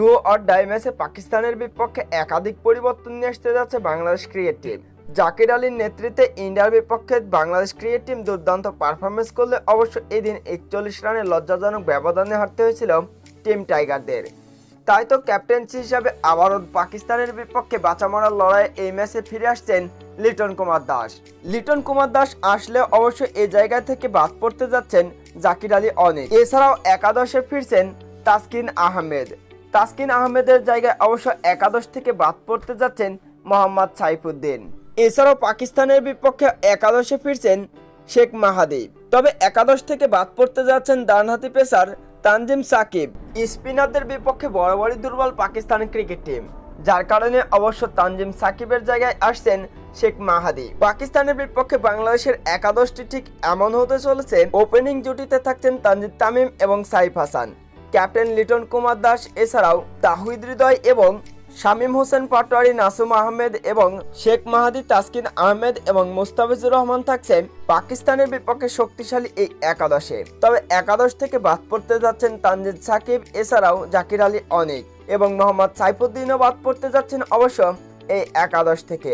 Duo or die ম্যাচে পাকিস্তানের বিপক্ষে একাধিক পরিবর্তন নিয়ে আসতে যাচ্ছে বাংলাদেশ ক্রিকেট টিম জাকির আলীর নেতৃত্বে ইন্ডিয়ার বিপক্ষে বাংলাদেশ ক্রিকেট টিম দুর্দান্ত পারফরমেন্স করলে অবশ্য এদিন একচল্লিশ রানের লজ্জাজনক ব্যবধানে হারতে হয়েছিল টিম টাইগারদের তাই তো ক্যাপ্টেন্সি হিসাবে আবারও পাকিস্তানের বিপক্ষে বাঁচা মরার লড়াইয়ে এই ম্যাচে ফিরে আসছেন লিটন কুমার দাস। লিটন কুমার দাস আসলে অবশ্য এই জায়গা থেকে বাদ পড়তে যাচ্ছেন জাকির আলী অনেক। এছাড়াও একাদশে ফিরছেন তাসকিন আহমেদ। তাসকিন আহমেদের জায়গায় অবশ্য একাদশ থেকে বাদ পড়তে যাচ্ছেন মোহাম্মদ সাইফুদ্দিন। এছাড়াও পাকিস্তানের বিপক্ষে একাদশে ফিরছেন শেখ মাহাদি তবে একাদশ থেকে বাদ পড়তে যাচ্ছেন ডানহাতি পেসার তানজিম সাকিব। স্পিনারদের বিপক্ষে বড় বরাবরই দুর্বল পাকিস্তানি ক্রিকেট টিম। যার কারণে অবশ্য তানজিম সাকিবের জায়গায় আসছেন শেখ মাহাদি। পাকিস্তানের বিপক্ষে বাংলাদেশের একাদশটি ঠিক এমন হতে চলেছে, ওপেনিং জুটিতে থাকছেন তানজিদ তামিম এবং সাইফ হাসান। ক্যাপ্টেন লিটন কুমার দাস, এছাড়াও তাহিদ হৃদয় এবং শামীম হোসেন পাটোয়ারি, নাসুম আহমেদ এবং শেখ মাহাদি, তাসকিন আহমেদ এবং মোস্তাফিজুর রহমান থাকছেন পাকিস্তানের বিপক্ষে শক্তিশালী এই একাদশে। তবে একাদশ থেকে বাদ পড়তে যাচ্ছেন তানজিদ সাকিব, এছাড়াও জাকির আলী অনেক এবং মোহাম্মদ সাইফুদ্দিনও বাদ পড়তে যাচ্ছেন অবশ্য এই একাদশ থেকে।